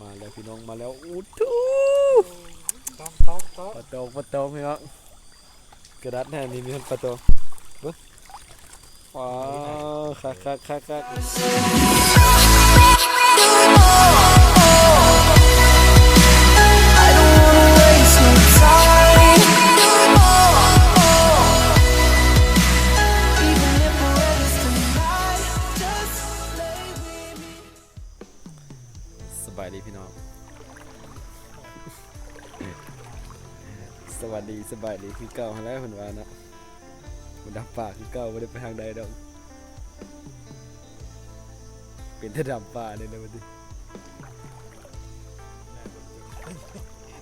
มาแล้วพี่น้องมาแล้วอู้ทูต้องต้องต้องปลาตองปลาตองพี่น้องกระดาษแน่นี่มีปลาตองเบิ้งว้าวคักคักคักคัก สวัสดีสบายดีคือเก่าหั้นแหล้วเพิ่นว่านะมันดับปากคือเก่าบ่ได้ไปทางใดดอกเป็นแต่ดับป่าเลยนะบัดนี้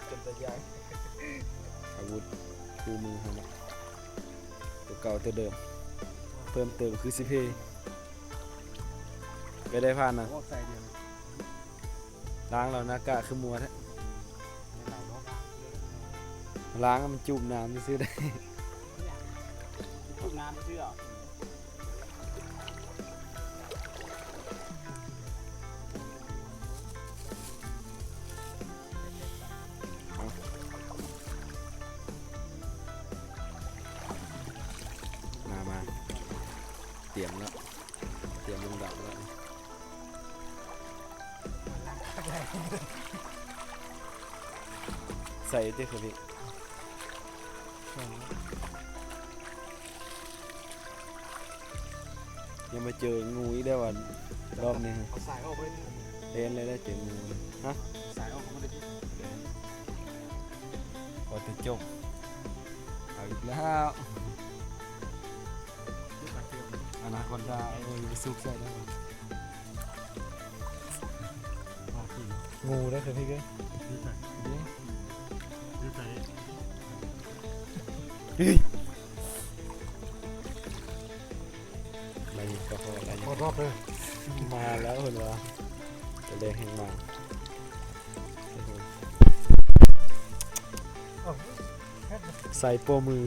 เป็นตะยายอาวุธคู่มือเฮานะตัวเก่าตัวเดิม เพิ่มเติมคือสิเพไปได้ผ่านนะพวกใส่เดียวล้างแล้วหน้ากากคือมัวแท้ ล้างให้มันจุ่มน้ำซื้อๆได้ทุกน้ำเชื่อมามา เตรียมแล้ว เตรียมลงดับแล้วใส่ดิครับพี่ เจองูอีกได้ววันรอบนี้ฮะเอาสายออกไปเลยเล่นเลยได้เจองูเลยฮะสายออกมาเลยพอจะจบเอาอีกแล้วที่ขาเทียมอนาคอนดาโอ้ยไปซุกใส่ได้มาที่งูได้ครับพี่เก้ที่ใส่ที่ใส่อะไอะไรหมดรอบเลยมาแล้วเห็นว่าจะเล่นแห่งมาใส่โปรมือ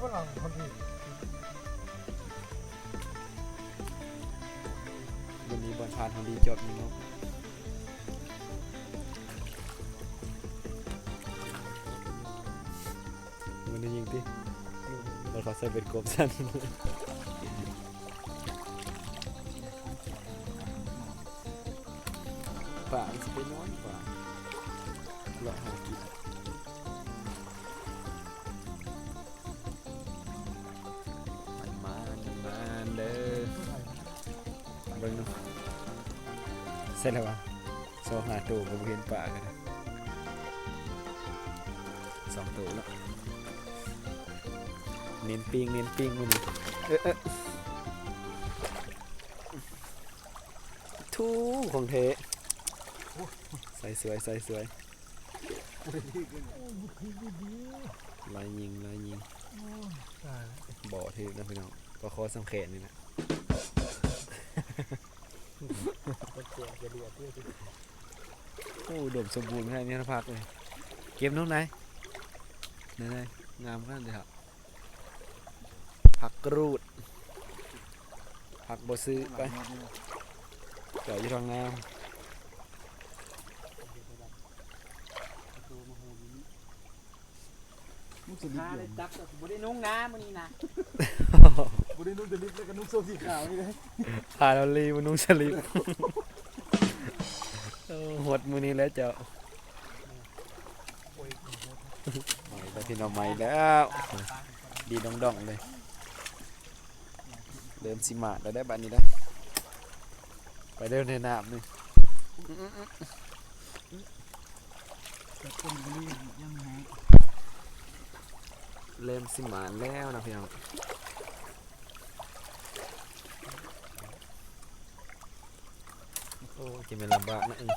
ฝรั่งคนที่วันนี้บอลพานทางดีจดมีเนาะมันได้ยิงที่มันเขาใส่เป็นกบสั้น ป่ามันจะไปนอนป่าเลาะหากินมันมามันมาเด้อเบิ่งเนาะเสร็จแล้ววะโซหาตูกับเห็นป่ากันนะสองตัวแล้วเน้นปิ้งเน้นปิ้งมันนี่เอ๊ะเอ๊ะทูของเท ส่สวยใส่สวยลายยิงลายยิงบ่อเทนะพี่น้องก็คอสังเขตนี่นะก็เจียจะเดือดเพื่อที่โอ้ดมสมบูรณ์แค่นี้นะพักเลย เก็บน้องไหนไหนไหนงามขนาดเลยครับผักกรูดผักบซื้อไปเดี๋ยวอยู่ทางน้นุ่ง สลิปหาเลยจับแต่บ่ได้นุ่งน้ำมื้อนี้นะำบุได้นุ่งสลิปแล้วก็นุ่งโซสีขาวนี่เลยพาเราลีมานุ่งสลิปเออหดมือนี้แล้วเจ้าโอ้ยใหม่แล้วพี่น้องใหม่แล้ว ดีดองดองๆเลย เริ่มสิมาดแล้วได้บัดนี้ได้ ไปเดินในน้ำนี่แต่คนบ่รู้ยังไง เริ่มสิมาดแล้วนะพี่น้องโอ้จะเป็นลำบากนะเอง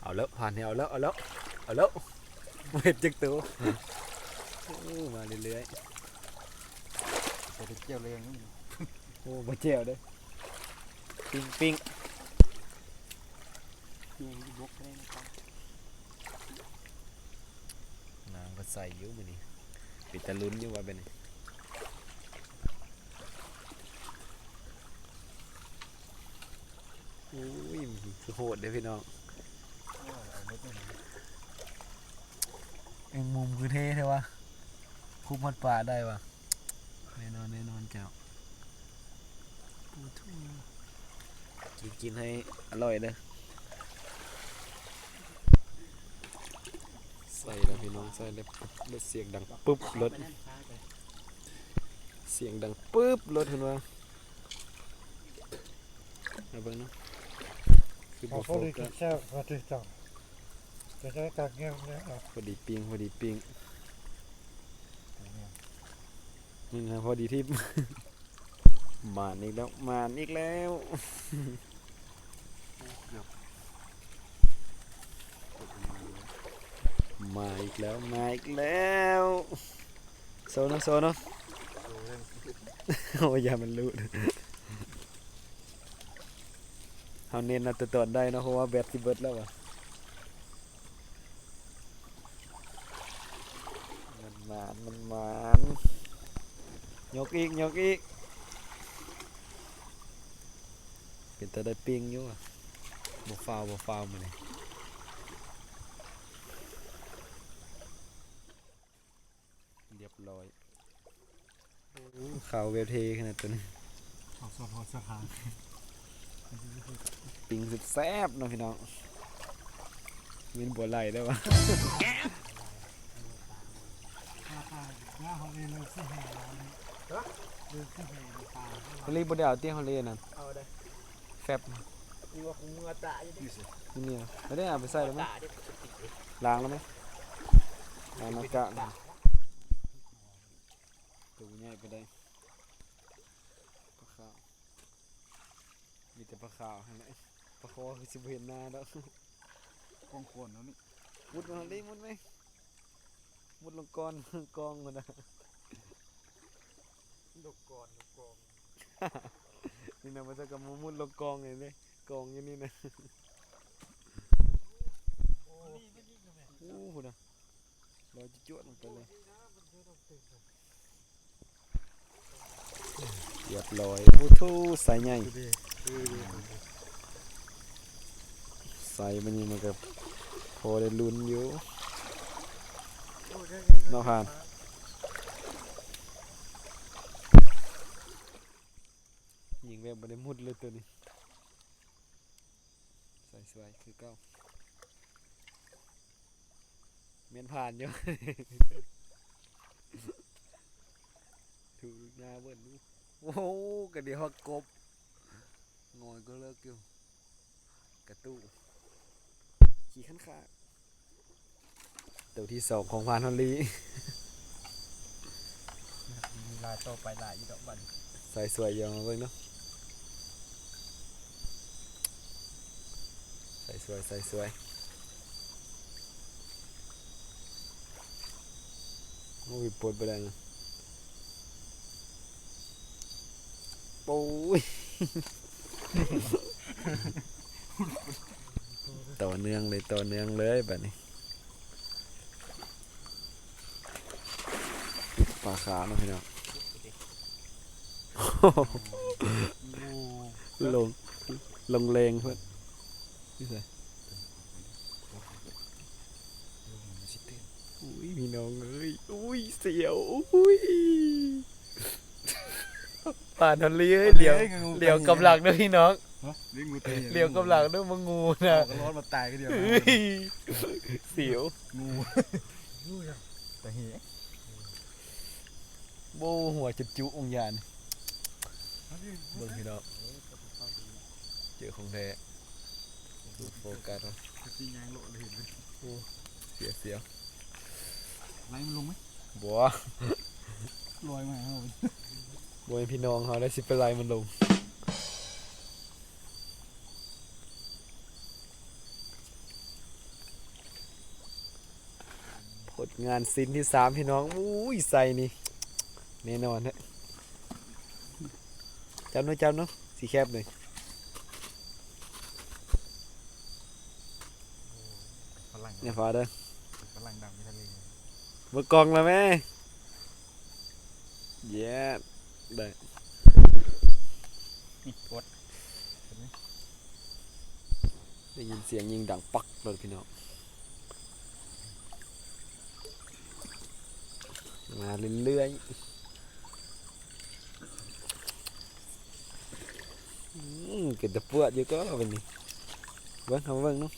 เอาแล้วผ่านเนี่ยเอาแล้วเอาแล้วเอาแล้วเห็ดจักตัวโอ้มาเรื่อยแต่เกี่ยวเลยนี่ๆโอ้มาเจียวเด้อปิ้งปิ้งนี่บกได้นะครับ น้ำก็ ใส่อยุ่มือนี่ปิดตะลุ้นอยู่ว่าเป็นไงโอ้ยมีคือโหดเด้อพี่น้องเอาเม็ดนี่เอ็งมุมคือเท่ใช่ปะคุบมัดป่าได้ปะแน่นอนแน่นอนเจ้าปูทูกินกินให้อร่อยเด้อ ส่แล้วพี่น้องใส่แล้วปุ๊บรถเสียงดังปุ๊บรถเสียงดังปุ๊บรถเห็นว่าเอาเบิ่งเนาะคือบ่เขาโฟเลยกัสแค่มาติดต่อจะได้ตักเงี้ยเนี่ยเอาพอดีปิงพอดีปิงนี่นะพอดีที่มาอีกแล้วมาอีกแล้ว มาอีกแล้วมาอีกแล้วโซนนะโซนนะโอ้ยอย่ามันรู้เอาเน้นนะตัวตอนได้เนาะเพราะว่าแบตที่เบิดแล้วอะมันหมานมันหมานยกอีกยกอีกเป็นแต่ได้ปิ้งอยู่อะบ่ฟาวบ่ฟาวมื้อนี้เรียบร้อย ข่าวเวลเทขนาดตัวนี้เอาสะพอสะพานปิงสุดแซ่บเนาะพี่น้องมีนบัวไหลได้ปะราคาหน้าของเองเลยสิแห่ร้านนี้เดินขึ้นแห่ในป่าฮอลลี่บัวเดียวเตี้ยฮอลลี่นั่นเอาได้แฟบคือว่าคงมือตาอยู่ดินี่เนี่ยไม่ได้เอาไปใส่แล้วมั้ยล้างแล้วไหมล้างน้ำกะ ตัวใหญ่ไปได้ปลาขาวมีแต่ปลาขาวให้เลยปลาคอคือสิบเห็นหน้าแล้วกองควรแล้วนี่มุดมาฮอลลี่มุดไหมมุดลงกอนกองมันนะดกก่อนดกกองนี่นะมันจะกับมุดลงกองเลยเลยกองอย่างนี้นะโอ้นี่ไม่ยิ่งเลยโอ้โหนะเราจะจวดลงไปเลย เรียบร้อยโอ้ทูใส่ใหญ่ใส่มันนี่มันก็พอได้ลุ้นอยู่นอกผ่านยิงแบบบ่ได้มุดเลยตัวนี้ ใส่สวยคือเก้าเมียนผ่านอยู่ ถูกหน้าเบิ้ลดูโอ้โหกระเดียวหักกบงอยก็เลิกอยู่กระตู้ขี่ขันขาดตัวที่สองของพานฮอลลีลายต่อไปลายอีดอกบันใส่สวยอยังเบิ้งเนาะใส่สวยใส่สวยโอ้ยปวดไปแล้วนะ โอ้ยต่อเนื่องเลยต่อเนื่องเลยแบบนี้ปลาขาวเนาะพี่น้องลงลงเลงเพื่อนนี่ใส่อุ้ยพี่น้องเอ้ยอุ้ยเสียวอุ้ย ป่านทนเลี้ยเดี๋ยวเดี๋ยวกำลังด้วยพี่น้องนี่งูตีเดี๋ยวกำลังด้วยมังงูนะก็ร้อนมาตายก็เดียวเฮ้ยเสียวงูรู้ยังแต่เหี้ยโบหัวจุดจุองยานเบิ่งพี่น้องเจอของแท้ดูโฟกัสเนาะตียางโลเลยเห็นไหมเสียเสียวไล่มันลงไหมบัวลอยมาเอา บวยพี่น้องเขาได้สิเป็นไรมันลงผลงานสิ้นที่สามพี่น้องอุ้ยใส่นี่แน่นอนฮะจำเนาะจำเนาะสีแคบเลยฝรั่งเนี่ยฟ้าเด้อฝรั่งดำในทะเลเบอร์กองแล้วแม่เย้ ได้นี่กดได้ยินเสียงยิงดังปักเลยพี่น้องมาเรื่อยๆอืมกินแต่ปวดอยู่ก็เป็นนี่เบิ้งทำเบิ้งเนาะ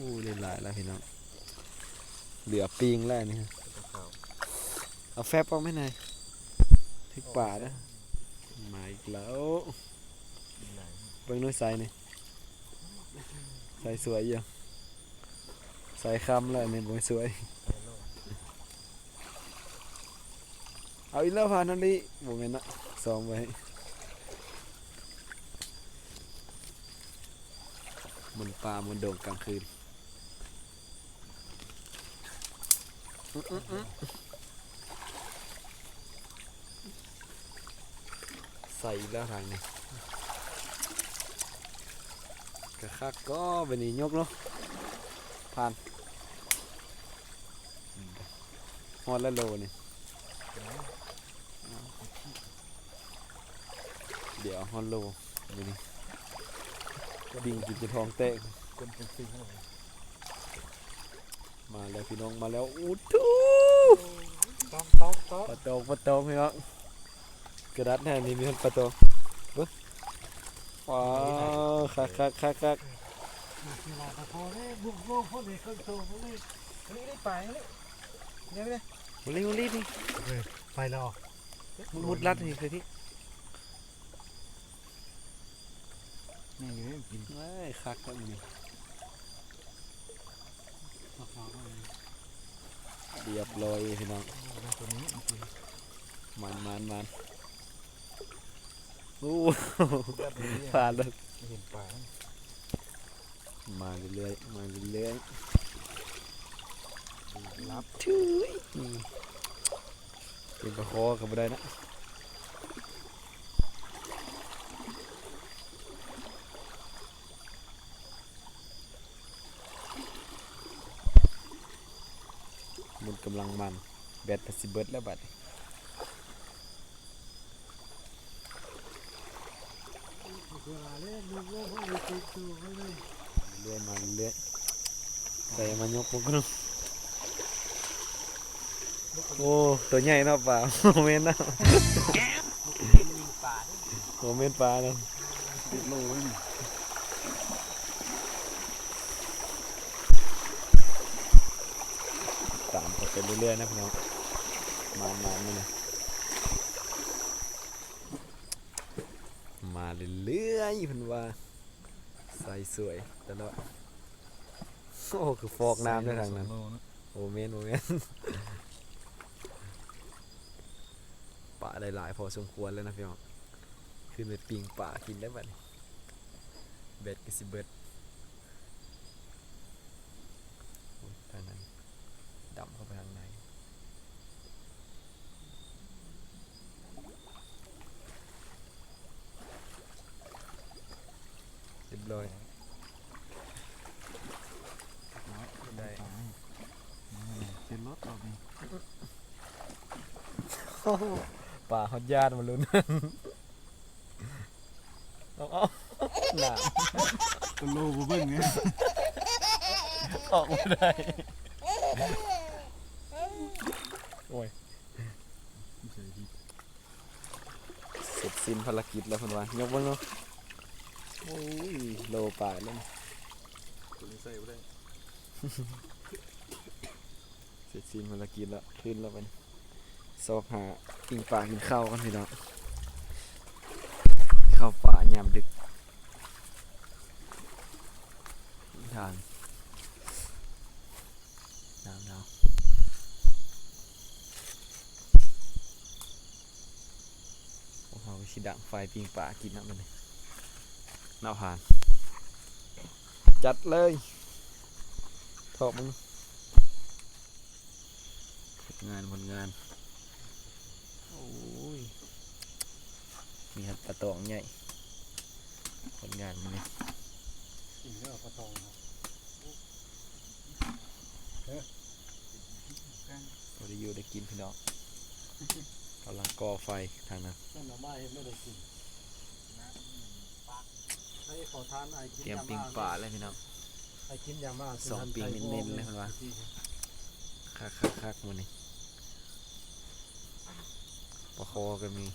อู้ได้หลายแล้วพี่น้องเหลือปิงแล้วนี่ฮะเอาแฟบเอาไหม่นายทึกป่าเด้อมาอีกแล้วเบิ่งน้อยใส่นี่ใส่สวยอยู่ใส่คำแล้วนี่บ่สวย เอาอีกแล้วพานันนี้บ่แม่นนะซ้อมไว้บนป่าบนโด่งกลางคืนอื้ออื้ออื้อ ใส่แล้วทางนี้กระคักก็เป็นนี้ยกเนาะผ่านฮอดละโลนี่เดี๋ยวฮอดโลเป็นนี้ดิ่งกินจะทองเตะคนเป็นซิงเข้าไป มาแล้วพี่น้องมาแล้วอู้ทูต้องต้องต้องปะตองปะตองพี่น้องกระดาษแน่นี่มีคนปะตองเบิ้งว้าวคักคักคักคักที่ว่าพอเลยบุกบุกพวกนี้คนโตพวกนี้อันนี้ได้ปลายเลยเนี่ยไม่ได้มาเร็วรีบนี่ไปแล้วมุดมุดรัดนี่คือที่แม่อยู่ได้กินไม่คักครับนี่มาฝากไว้ เรียบร้อยพี่น้องได้ตัวนี้กินมันมันมันโอ้แบบนี้ผ่านแล้วไม่เห็นปลายมาเรื่อยๆมาเรื่อยรับๆชื่อยนี่เป็นประคอกับได้นะ มันกำลังมันแบตพัสิเบิดแล้วบัดนี้เวลาเล่นบุกบุกพวกนี้ติดตัวไว้เลยเรื่อยมาเรื่อยใส่มายกมันก็ต้องโอ้ตัวใหญ่เนาะป่าโมเมนต์นะโมเมนต์ปลาเนาะติดโลไว้นี่ ตามเขา ไปเรื่อยๆนะพี่น้องมามานี่นะมาเรื่อยๆเพิ่นว่าใส่สวยแต่ละโอ้คือฟอกน้ำด้วยทางนั้นใส่โละโอเมนโอเมนป่าได้หลายพอสมควรแล้วนะพี่น้องคือเม็ดปิงป่ากินได้บัดนี้เบ็ดก็สิเบิดโอ้ยทางนั้นดำเข้าไปทางในเรียบร้อย น้อย ได้ ปลายนี่เป็นรถออกนี่ ป่าฮอดญาติมาลุ้นเอาเอาหนาตัวโลบ่เบิ่งเนี่ยออกไม่ได้โอ้ยใส่ดีเสร็จสิ้นภารกิจแล้วเพิ่นว่ายกเบิ่งเนาะโอ้ยโลป่าแล้วนี่ตัวนี้ใส่บ่ได้ เสร็จสิ้นภารกิจแล้วขึ้นแล้วไป สอบหาปิงป่ากินข้าวกันพี่น้องข้าวป่ายามดึกทานน้ำน้ำโอ้โหชิดังไฟปิงป่ากินน้ำมันเลยน้าผ่าน จัดเลยถอกมึงงานผลงาน อ้ย มีหัดปลาตองใหญ่ผลงานมันนี่กินเรื่องกระตองครับพอได้อยู่ได้กินพี่น้องกำลังก่อไฟทางนั้นนั่นน่ะมาเห็นไม่ได้กินให้ขอทานไอ้กินเตรียมยาปิ้งมาปลาเลยพี่น้องไอ้กินยามาสองปิ้งเน้นๆเลยเพิ่นว่าคักคักคักมันนี่ป ลาคอก็มี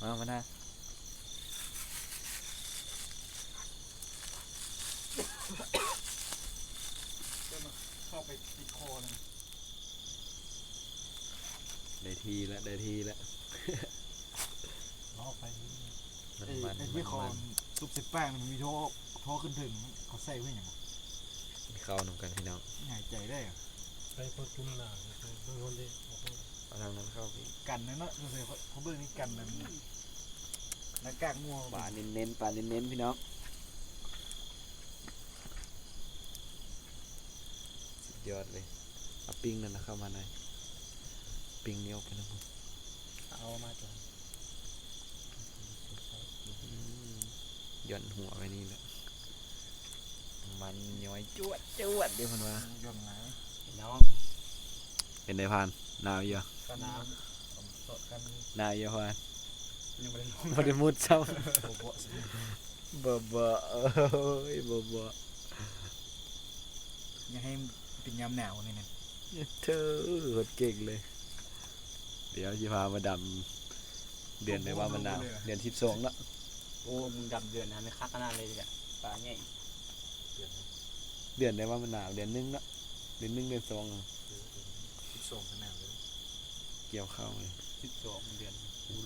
มามานะเข้าไปติดคอเลยได้ทีแล้วได้ทีแล้วล้อไปนี่มันไอ้มันไอ้มัที่นคอมันซุปเสแป้งมันมีโทอโทอขึ้นถึงเขาใส่ไว้อย่างไรมีข้าวนำกันพี่น้องหายใจได้อะไปพอจุ่มหนาไปเบิ่งคนเดียว เอาทางนั้นเข้าพี่กันนะเนาะเราใส่เขาเบิ่งนี่กันมันหน้ากากมัวปลาเน้นๆปลาเน้นๆพี่น้องสุดยอดเลยเอาปิ้งนั่นนะเข้ามาหน่อยปิ้งเหนี้ยวไปนะผมเอามาจนอืมหย่อนหัวไว้นี่แหละมันย้อยจวดจวดเดี๋ยวมันว่าย่อนไหนน้อง เป็นไงพานหนาวเยอะสนามสดกันหนาวเยอะพานยังไม่ได้ลงบ่ได้มุดซ้โอ้โหำบ่บ่เอ้ยบ่บ่อยังให้เป็นยามหนาวนี่นะเธอโคตรเก่งเลย เดี๋ยวสิพามาดำเดือนได้ว่ามันหนาวเดือนสิบสองแล้วโอ้มึงดำเดือนนะไม่คักขนาดเลยจ้ะปลาใหญ่เดือนได้ว่ามันหนาวเดือนหนึงแล้วเดือนหนึงเดือนสองอะ สิบสองขนาดเลยเกี่ยวข้าวเลย สิบสองเดือน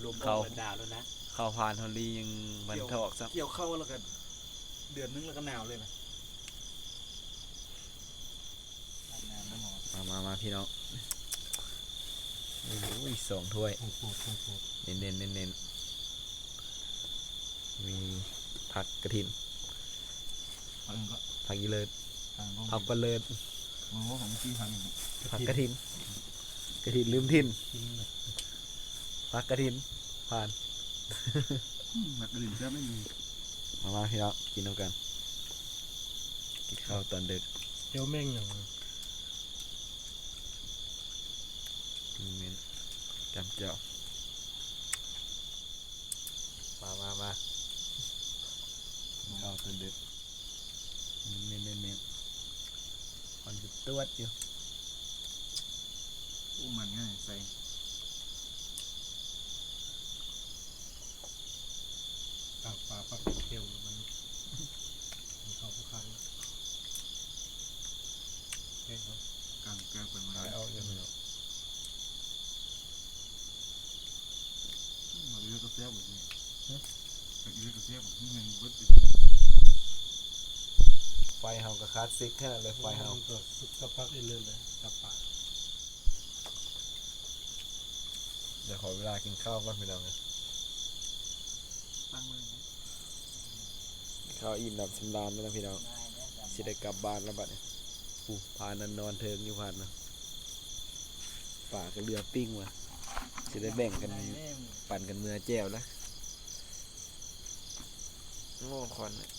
ลมเข้าดาวแล้วนะข้าวพานฮอลลี่ยังบันทอกซับเกี่ยวเข้าแล้วก็เดือนนึงแล้วก็หนาวเลยนะอาบน้ำไม่หมอมามามาพี่น้องโอ้ยสองถ้วยโอ้โหโอ้โหเน้นเน้นเน้นเน้นมีผักกระถินฟังก็ผักอีเลิศฟังก็ผักปลาเลิศมันว่าของพี่ฟังอย่างนี้ผักกระถิน กระถินลืมทินกินเลยผักกระถินผ่านแบบอื่นจะไม่มีมามาพี่น้องกินน้ำกันกินข้าวตอนดึกเจียวแม่งอย่างมีเมนจำเจ้ามามามากินข้าวตอนดึกเมนเมนเมนมันจะตวดอยู่ อู้มันง่ายใส่ปลาปลาปลาเขียวมันมันเข้าผู้ค้างเฮ้ยครับกลางแกลางเป็นมันเอาเยอะพี่น้องมันเลือกกระเซียบแบบนี้แบบเลือกกระเซียบแบบนี้มันเบิดไปไฟเฮากับคลาสสิกแค่นั้นเลยไฟเฮาตัวสุดสักพักเรื่อยๆเลยกับปลา เดี๋ยวขอเวลากินข้าวก่อนพี่น้องนะตั้งไว้นะข้าวอิ่มดับสำราญแล้วนะพี่น้องสิได้กลับบ้านแล้วบัดนี้อู้พานันนอนเทิงอยู่พานนะป่าก็เรือปิ้งว่ะสิได้แบ่งกันปั่นกันเมือแจวแล้วโง่ควันน่ะ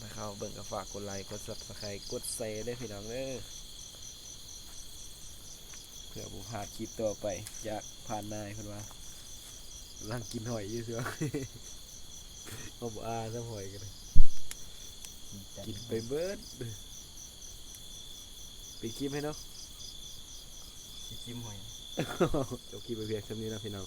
มาเข้าเบิ่งก็ฝากกดไลค์กดซับสไครต์กดแชร์ได้วยพี่น้องเด้อ เพื่อบุพลาดคลิปต่อไปจากผ่านนายเพิ่นว่าลังกินหอยอยู่เสือเอาบ่อาซะหอยกันเลยกินไปเบิดไปดคลิปให้เนาะขี้จิ้มหอยจบคลิปไปเพียงเท่านี้นะพี่น้อง